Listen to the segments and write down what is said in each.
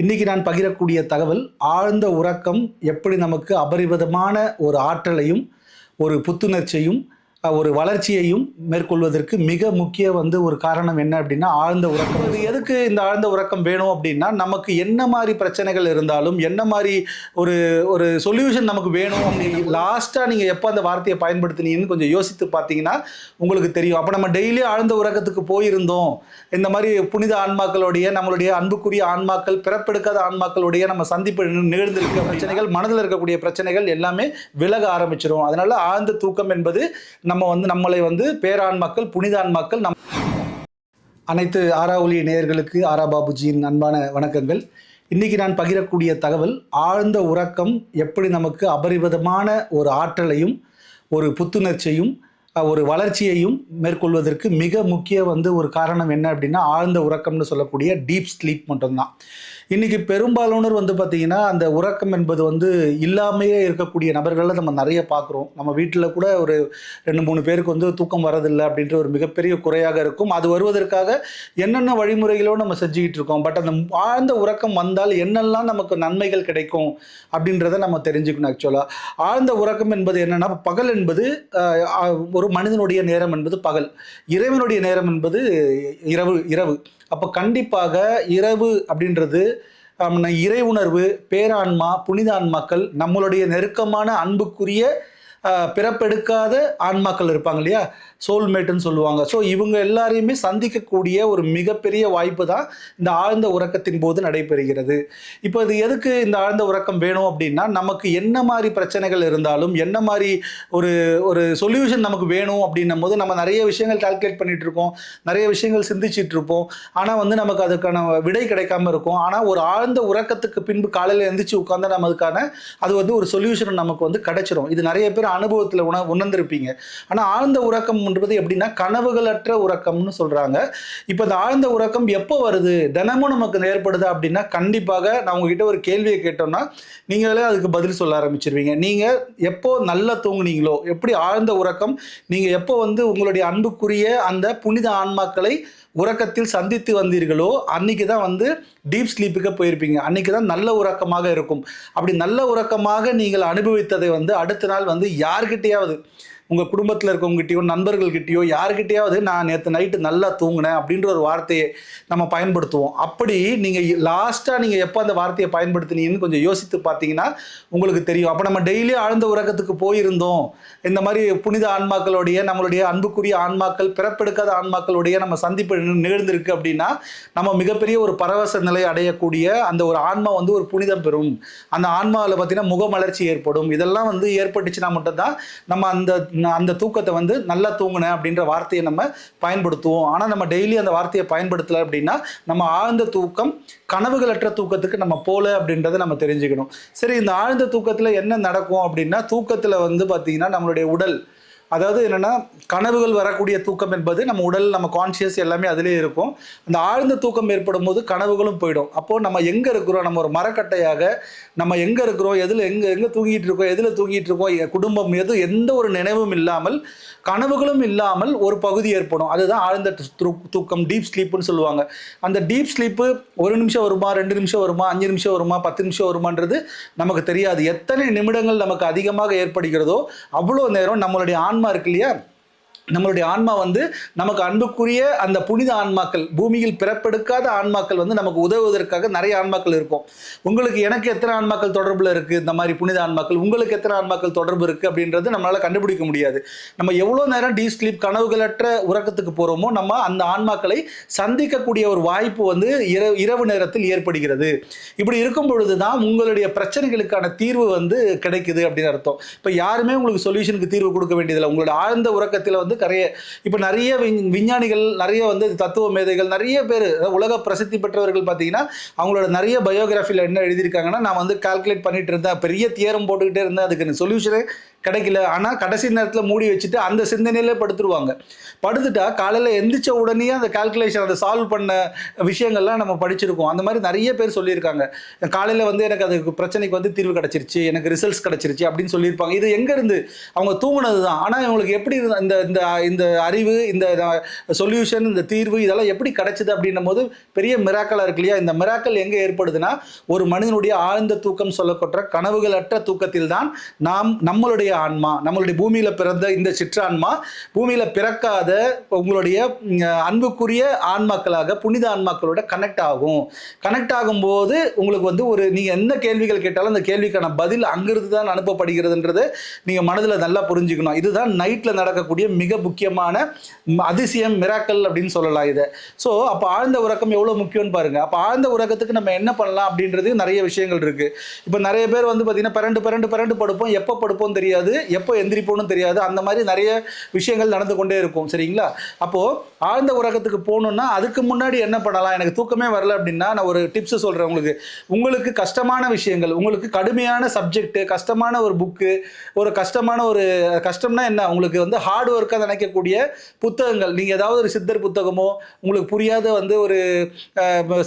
இன்றைக்கி நான் பகிரக்கூடிய தகவல் ஆழ்ந்த உறக்கம் எப்படி நமக்கு அபரிவிதமான ஒரு ஆற்றலையும் ஒரு புத்துணர்ச்சியும் ஒரு வளர்ச்சியையும் மேற்கொள்வதற்கு மிக முக்கிய வந்து ஒரு காரணம் என்ன அப்படின்னா ஆழ்ந்த உறக்கம். இது எதுக்கு இந்த ஆழ்ந்த உறக்கம் வேணும் அப்படின்னா நமக்கு என்ன மாதிரி பிரச்சனைகள் இருந்தாலும் என்ன மாதிரி ஒரு ஒரு சொல்யூஷன் நமக்கு வேணும் அப்படின்னு. லாஸ்ட்டாக நீங்கள் எப்போ அந்த வார்த்தையை பயன்படுத்தினீங்கன்னு கொஞ்சம் யோசித்து பார்த்தீங்கன்னா உங்களுக்கு தெரியும். அப்போ நம்ம டெய்லி ஆழ்ந்த உறக்கத்துக்கு போயிருந்தோம். இந்த மாதிரி புனித ஆன்மாக்களுடைய நம்மளுடைய அன்புக்குரிய ஆன்மாக்கள் பிறப்பெடுக்காத ஆன்மாக்களுடைய நம்ம சந்திப்பு நிகழ்ந்திருக்க பிரச்சனைகள் மனதில் இருக்கக்கூடிய பிரச்சனைகள் எல்லாமே விலக ஆரம்பிச்சிடும் அதனால ஆழ்ந்த தூக்கம் என்பது நம்ம வந்து நம்மளை வந்து பேரான்மாக்கள் புனித ஆன்மாக்கள் நம் அனைத்து ஆராவொலி நேயர்களுக்கு ஆரா பாபுஜியின் அன்பான வணக்கங்கள். இன்றைக்கி நான் பகிரக்கூடிய தகவல் ஆழ்ந்த உறக்கம் எப்படி நமக்கு அபரிவிதமான ஒரு ஆற்றலையும் ஒரு புத்துணர்ச்சியும் ஒரு வளர்ச்சியையும் மேற்கொள்வதற்கு மிக முக்கிய வந்து ஒரு காரணம் என்ன அப்படின்னா ஆழ்ந்த உறக்கம்னு சொல்லக்கூடிய டீப் ஸ்லீப் மட்டும்தான். இன்னைக்கு பெரும்பாலானோர் வந்து பார்த்திங்கன்னா அந்த உறக்கம் என்பது வந்து இல்லாமையே இருக்கக்கூடிய நபர்களை நம்ம நிறைய பார்க்குறோம். நம்ம வீட்டில் கூட ஒரு ரெண்டு மூணு பேருக்கு வந்து தூக்கம் வரதில்லை அப்படின்ற ஒரு மிகப்பெரிய குறையாக இருக்கும். அது வருவதற்காக என்னென்ன வழிமுறைகளோ நம்ம செஞ்சுக்கிட்டு இருக்கோம். பட் அந்த ஆழ்ந்த உறக்கம் வந்தால் என்னெல்லாம் நமக்கு நன்மைகள் கிடைக்கும் அப்படின்றத நம்ம தெரிஞ்சுக்கணும் ஆக்சுவலாக ஆழ்ந்த உறக்கம் என்பது என்னென்னா பகல் என்பது ஒரு மனிதனுடைய நேரம் என்பது பகல். இறைவனுடைய நேரம் என்பது இரவு இரவு. அப்போ கண்டிப்பாக இரவு அப்படின்றது இறை உணர்வு பேரான்மா புனித ஆன்மாக்கள் நம்மளுடைய நெருக்கமான அன்புக்குரிய பிறப்பெடுக்காத ஆன்மாக்கள் இருப்பாங்க இல்லையா? சோல்மேட்டுன்னு சொல்லுவாங்க. ஸோ இவங்க எல்லாரையுமே சந்திக்கக்கூடிய ஒரு மிகப்பெரிய வாய்ப்பு தான் இந்த ஆழ்ந்த உறக்கத்தின் போது நடைபெறுகிறது. இப்போ இது எதுக்கு இந்த ஆழ்ந்த உறக்கம் வேணும் அப்படின்னா நமக்கு என்ன மாதிரி பிரச்சனைகள் இருந்தாலும் என்ன மாதிரி ஒரு ஒரு சொல்யூஷன் நமக்கு வேணும் அப்படின்னும் போது நம்ம நிறைய விஷயங்கள் கால்குலேட் பண்ணிட்டு இருக்கோம். நிறைய விஷயங்கள் சிந்திச்சிட்டு இருப்போம். ஆனால் வந்து நமக்கு அதுக்கான விடை கிடைக்காம இருக்கும். ஆனால் ஒரு ஆழ்ந்த உறக்கத்துக்கு பின்பு காலையில் எழுந்திரிச்சு உட்காந்தா நம்ம அதுக்கான அது வந்து ஒரு சொல்யூஷன் நமக்கு வந்து கிடைச்சிரும். இது நிறைய பேர் அனுபவத்தில் உண உணர்ந்திருப்பீங்க. ஆனால் ஆழ்ந்த உறக்கம் என்பது எப்படின்னா கனவுகளற்ற உறக்கம்னு சொல்கிறாங்க இப்போ இந்த ஆழ்ந்த உறக்கம் எப்போ வருது? தினமும் நமக்கு ஏற்படுது அப்படின்னா கண்டிப்பாக நான் உங்ககிட்ட ஒரு கேள்வியை கேட்டோம்னா நீங்களே அதுக்கு பதில் சொல்ல ஆரம்பிச்சிருவீங்க. நீங்கள் எப்போ நல்லா தூங்குனீங்களோ எப்படி ஆழ்ந்த உறக்கம் நீங்கள் எப்போ வந்து உங்களுடைய அன்புக்குரிய அந்த புனித ஆன்மாக்களை உறக்கத்தில் சந்தித்து வந்தீர்களோ அன்னைக்கு தான் வந்து டீப் ஸ்லீப்புக்கு போயிருப்பீங்க. அன்னைக்கு தான் நல்ல உறக்கமாக இருக்கும். அப்படி நல்ல உறக்கமாக நீங்கள் அனுபவித்ததை வந்து அடுத்த நாள் வந்து யார்கிட்டையாவது உங்கள் குடும்பத்தில் இருக்கவங்ககிட்டயோ நண்பர்கள்கிட்டயோ யாருக்கிட்டேயாவது நான் நேற்று நைட்டு நல்லா தூங்கினேன் அப்படின்ற ஒரு வார்த்தையை நம்ம பயன்படுத்துவோம். அப்படி நீங்கள் லாஸ்ட்டாக நீங்கள் எப்போ அந்த வார்த்தையை பயன்படுத்தினீங்கன்னு கொஞ்சம் யோசித்து பார்த்தீங்கன்னா உங்களுக்கு தெரியும். அப்போ நம்ம டெய்லி ஆழ்ந்த உறக்கத்துக்கு போயிருந்தோம். இந்த மாதிரி புனித ஆன்மாக்களுடைய நம்மளுடைய அன்புக்குரிய ஆன்மாக்கள் பிறப்பெடுக்காத ஆன்மாக்களுடைய நம்ம சந்திப்பு நிகழ்ந்திருக்கு அப்படின்னா நம்ம மிகப்பெரிய ஒரு பரவச நிலை அடையக்கூடிய அந்த ஒரு ஆன்மா வந்து ஒரு புனிதம் பெறும். அந்த ஆன்மாவில் பார்த்தீங்கன்னா முகமலர்ச்சி ஏற்படும். இதெல்லாம் வந்து ஏற்பட்டுச்சுன்னா மட்டும்தான் நம்ம அந்த அந்த தூக்கத்தை வந்து நல்லா தூங்கினேன் அப்படின்ற வார்த்தையை நம்ம பயன்படுத்துவோம். ஆனால் நம்ம டெய்லி அந்த வார்த்தையை பயன்படுத்தலை அப்படின்னா நம்ம ஆழ்ந்த தூக்கம் கனவுகளற்ற தூக்கத்துக்கு நம்ம போல அப்படின்றத நம்ம தெரிஞ்சுக்கணும். சரி இந்த ஆழ்ந்த தூக்கத்தில் என்ன நடக்கும் அப்படின்னா தூக்கத்தில் வந்து பார்த்திங்கன்னா நம்மளுடைய உடல் அதாவது என்னென்னா கனவுகள் வரக்கூடிய தூக்கம் என்பது நம்ம உடல் நம்ம கான்ஷியஸ் எல்லாமே அதிலே இருக்கும். அந்த ஆழ்ந்த தூக்கம் ஏற்படும் போது கனவுகளும் போயிடும். அப்போது நம்ம எங்கே இருக்கிறோம்? நம்ம ஒரு மரக்கட்டையாக நம்ம எங்கே இருக்கிறோம்? எதில் எங்கே எங்கே தூங்கிட்டு இருக்கோம்? எதில் தூங்கிட்டு இருக்கோம்? குடும்பம் எது எந்த ஒரு நினைவும் இல்லாமல் கனவுகளும் இல்லாமல் ஒரு பகுதி ஏற்படும். அதுதான் ஆழ்ந்த தூக்கம் டீப் ஸ்லீப்புன்னு சொல்லுவாங்க. அந்த டீப் ஸ்லீப்பு ஒரு நிமிஷம் வருமா ரெண்டு நிமிஷம் வருமா அஞ்சு நிமிஷம் வருமா பத்து நிமிஷம் வருமான்றது நமக்கு தெரியாது. எத்தனை நிமிடங்கள் நமக்கு அதிகமாக ஏற்படுகிறதோ அவ்வளோ நேரம் நம்மளுடைய ஆன்மா இருக்கு இல்லையா நம்மளுடைய ஆன்மா வந்து நமக்கு அன்புக்குரிய அந்த புனித ஆன்மாக்கள் பூமியில் பிறப்பெடுக்காத ஆன்மாக்கள் வந்து நமக்கு உதவுவதற்காக நிறைய ஆன்மாக்கள் இருக்கும். உங்களுக்கு எனக்கு எத்தனை ஆன்மாக்கள் தொடர்பில் இருக்குது இந்த மாதிரி புனித ஆன்மாக்கள் உங்களுக்கு எத்தனை ஆன்மாக்கள் தொடர்பு இருக்குது அப்படின்றது நம்மளால் கண்டுபிடிக்க முடியாது. நம்ம எவ்வளோ நேரம் டீ ஸ்லீப் கனவுகளற்ற உறக்கத்துக்கு போகிறோமோ நம்ம அந்த ஆன்மாக்களை சந்திக்கக்கூடிய ஒரு வாய்ப்பு வந்து இரவு இரவு நேரத்தில் ஏற்படுகிறது. இப்படி இருக்கும் பொழுது தான் உங்களுடைய பிரச்சனைகளுக்கான தீர்வு வந்து கிடைக்குது அப்படின்னு அர்த்தம். இப்போ யாருமே உங்களுக்கு சொல்யூஷனுக்கு தீர்வு கொடுக்க வேண்டியதில்லை. உங்களோட ஆழ்ந்த உறக்கத்தில் வந்து நிறைய இப்போ நிறைய விஞ்ஞானிகள் நிறைய வந்து தத்துவ மேதைகள் நிறைய பேர் உலக பிரசித்தி பெற்றவர்கள் பார்த்தீங்கன்னா அவங்களோட நிறைய பயோகிராஃபியில் என்ன எழுதியிருக்காங்கன்னா நான் வந்து கால்குலேட் பண்ணிட்டு இருந்தேன். பெரிய தியரம் போட்டுக்கிட்டே இருந்தேன். அதுக்கு சொல்யூஷனே கிடைக்கல. ஆனால் கடைசி நேரத்தில் மூடி வச்சுட்டு அந்த சிந்தனையிலே படுத்துருவாங்க. படுத்துட்டா காலையில் எந்திரிச்ச உடனே அந்த கால்குலேஷன் அதை சால்வ் பண்ண விஷயங்கள்லாம் நம்ம படிச்சிருக்கோம். அந்த மாதிரி நிறைய பேர் சொல்லியிருக்காங்க. காலையில் வந்து எனக்கு அதுக்கு பிரச்சனைக்கு வந்து தீர்வு கிடச்சிருச்சு எனக்கு ரிசல்ட்ஸ் கிடச்சிருச்சு அப்படின்னு சொல்லியிருப்பாங்க. இது எங்கேருந்து அவங்க தூங்கினது தான் ஆனால் இவங்களுக்கு எப்படி இந்த இந்த இந்த அறிவு இந்த சொல்யூஷன் இந்த தீர்வு இதெல்லாம் எப்படி கிடச்சிது அப்படின்னும் போது பெரிய மிராக்கலாக இருக்கு இல்லையா? இந்த மிராக்கல் எங்கே ஏற்படுதுன்னா ஒரு மனிதனுடைய ஆழ்ந்த தூக்கம் சொல்லப்பட்ட கனவுகளற்ற தூக்கத்தில் தான் நாம் நம்மளுடைய ஆன்மா நம்மளுடைய பூமியில் பிறந்த இந்த சிற்றான்மா பூமியில் பிறக்காத உங்களுடைய அன்புக்குரிய ஆன்மாக்களாக புனித ஆன்மாக்களோட கனெக்ட் ஆகும். கனெக்ட் ஆகும்போது உங்களுக்கு வந்து ஒரு நீங்கள் என்ன கேள்விகள் கேட்டாலும் அந்த கேள்விக்கான பதில் அங்கிருந்து தான் அனுப்பப்படுகிறதுன்றது நீங்கள் மனதில் நல்லா புரிஞ்சுக்கணும். இதுதான் நைட்டில் நடக்கக்கூடிய மிக முக்கியமான அதிசயம் மிராக்கல் அப்படின்னு சொல்லலாம் இதை. ஸோ அப்போ ஆழ்ந்த உறக்கம் எவ்வளோ முக்கியம்னு பாருங்கள் அப்போ ஆழ்ந்த உறக்கத்துக்கு நம்ம என்ன பண்ணலாம் அப்படின்றது நிறைய விஷயங்கள் இருக்குது இப்போ நிறைய பேர் வந்து பார்த்தீங்கன்னா பிறண்டு பிறண்டு பிறண்டு படுப்போம். எப்போ படுப்போம் தெரியாது. எப்போ எந்திரிப்போம்னு தெரியாது. அந்த மாதிரி நிறைய விஷயங்கள் நடந்து கொண்டே இருக்கும். சரிங்களா? அப்போது ஆழ்ந்த உறக்கத்துக்கு போகணுன்னா அதுக்கு முன்னாடி என்ன பண்ணலாம்? எனக்கு தூக்கமே வரல அப்படின்னா நான் ஒரு டிப்ஸ் சொல்கிறேன் உங்களுக்கு. உங்களுக்கு கஷ்டமான விஷயங்கள் உங்களுக்கு கடுமையான சப்ஜெக்ட்டு கஷ்டமான ஒரு புக்கு ஒரு கஷ்டமான ஒரு கஷ்டம்னா என்ன? உங்களுக்கு வந்து ஹார்ட் ஒர்க்காக நினைக்கக்கூடிய புத்தகங்கள். நீங்கள் ஏதாவது ஒரு சித்தர் புத்தகமோ உங்களுக்கு புரியாத வந்து ஒரு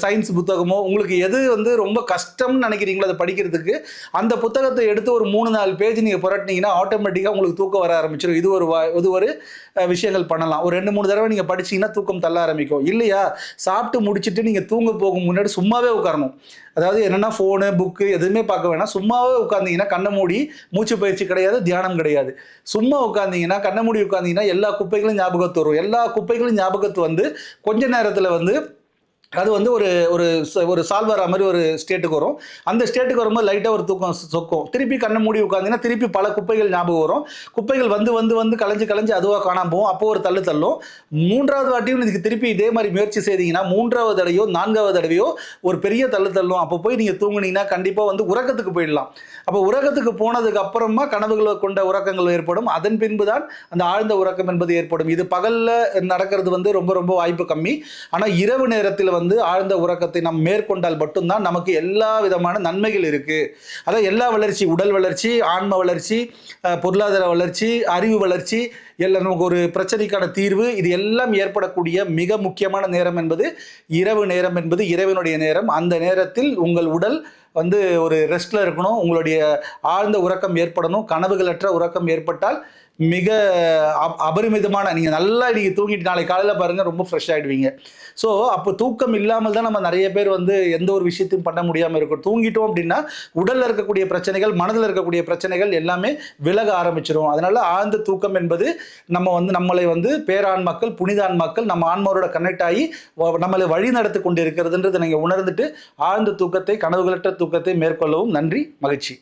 சயின்ஸ் புத்தகமோ உங்களுக்கு எது வந்து ரொம்ப கஷ்டம்னு நினைக்கிறீங்களோ அதை படிக்கிறதுக்கு அந்த புத்தகத்தை எடுத்து ஒரு மூணு நாலு பேஜ் நீங்கள் புரட்டினீங்கன்னா ஆட்டோமேட்டிக்காக உங்களுக்கு தூக்கம் வர ஆரம்பிச்சிடும் இது ஒரு வா- இது ஒரு விஷயங்கள் பண்ணலாம். ஒரு ரெண்டு மூணு தடவை நீங்கள் படிச்சீங்கன்னா தூக்கம் தள்ள ஆரம்பிக்கும். இல்லையா? சாப்பிட்டு முடிச்சுட்டு நீங்கள் தூங்க போகும் முன்னாடி சும்மாவே உட்காரணும். அதாவது என்னென்னா ஃபோனு புக்கு எதுவுமே பார்க்க வேணாம். சும்மாவே உட்காந்தீங்கன்னா கண்ணை மூடி மூச்சு பயிற்சி கிடையாது தியானம் கிடையாது. சும்மா உட்காந்தீங்கன்னா கண்ணை மூடி உட்காந்தீங்கன்னா எல்லா குப்பைகளும் ஞாபகத்து வரும். எல்லா குப்பைகளும் ஞாபகத்து வந்து கொஞ்ச நேரத்தில் வந்து அது வந்து ஒரு ஒரு ச- ஒரு சால்வர் மாதிரி ஒரு ஸ்டேட்டுக்கு வரும். அந்த ஸ்டேட்டுக்கு வரும்போது லைட்டாக ஒரு தூக்கம் சொக்கும். திருப்பி கண்ணை மூடி உட்காந்தீங்கன்னா திருப்பி பல குப்பைகள் ஞாபகம் வரும். குப்பைகள் வந்து வந்து வந்து கலைஞ்சு கலைஞ்சு அதுவாக காணாமல் போகும். அப்போ ஒரு தள்ளு தள்ளும். மூன்றாவது வாட்டியும் இதுக்கு திருப்பி இதே மாதிரி முயற்சி செய்தீங்கன்னா மூன்றாவது தடவையோ நான்காவது தடவையோ ஒரு பெரிய தள்ளு தள்ளும். அப்போ போய் நீங்கள் தூங்குனீங்கன்னா கண்டிப்பாக வந்து உறக்கத்துக்கு போயிடலாம். அப்போ உறக்கத்துக்கு போனதுக்கு அப்புறமா கனவுகளை கொண்ட உறக்கங்கள் ஏற்படும். அதன் பின்பு தான் அந்த ஆழ்ந்த உறக்கம் என்பது ஏற்படும். இது பகலில் நடக்கிறது வந்து ரொம்ப ரொம்ப வாய்ப்பு கம்மி. ஆனால் இரவு நேரத்தில் வந்து வந்து ஆழ்ந்த உறக்கத்தை நாம் மேற்கொண்டால் மட்டும்தான் நமக்கு எல்லா விதமான நன்மைகள் இருக்குது அதாவது எல்லா வளர்ச்சி உடல் வளர்ச்சி ஆன்ம வளர்ச்சி பொருளாதார வளர்ச்சி அறிவு வளர்ச்சி எல்லாம் நமக்கு ஒரு பிரச்சனைக்கான தீர்வு இது எல்லாம் ஏற்படக்கூடிய மிக முக்கியமான நேரம் என்பது இரவு நேரம் என்பது இறைவனுடைய நேரம். அந்த நேரத்தில் உங்கள் உடல் வந்து ஒரு ரெஸ்டில் இருக்கணும் உங்களுடைய ஆழ்ந்த உறக்கம் ஏற்படணும் கனவுகளற்ற உறக்கம் ஏற்பட்டால் மிக அபரிமிதமான நீங்கள் நல்லா நீங்கள் தூங்கிட்டு நாளை காலையில் பாருங்கள் ரொம்ப ஃப்ரெஷ் ஆகிடுவீங்க ஸோ அப்போ தூக்கம் இல்லாமல் தான் நம்ம நிறைய பேர் வந்து எந்த ஒரு விஷயத்தையும் பண்ண முடியாமல் இருக்கும். தூங்கிட்டோம் அப்படின்னா உடலில் இருக்கக்கூடிய பிரச்சனைகள் மனதில் இருக்கக்கூடிய பிரச்சனைகள் எல்லாமே விலக ஆரம்பிச்சிடும் அதனால் ஆழ்ந்த தூக்கம் என்பது நம்ம வந்து நம்மளை வந்து பேரான்மாக்கள் புனித மக்கள் நம்ம ஆன்மாவோட கனெக்ட் ஆகி வ- நம்மளை வழி நடத்தி கொண்டு இருக்கிறதுன்றதை நீங்கள் உணர்ந்துட்டு ஆழ்ந்த தூக்கத்தை கனவுகளற்ற தூக்கத்தை மேற்கொள்ளவும் நன்றி மகிழ்ச்சி.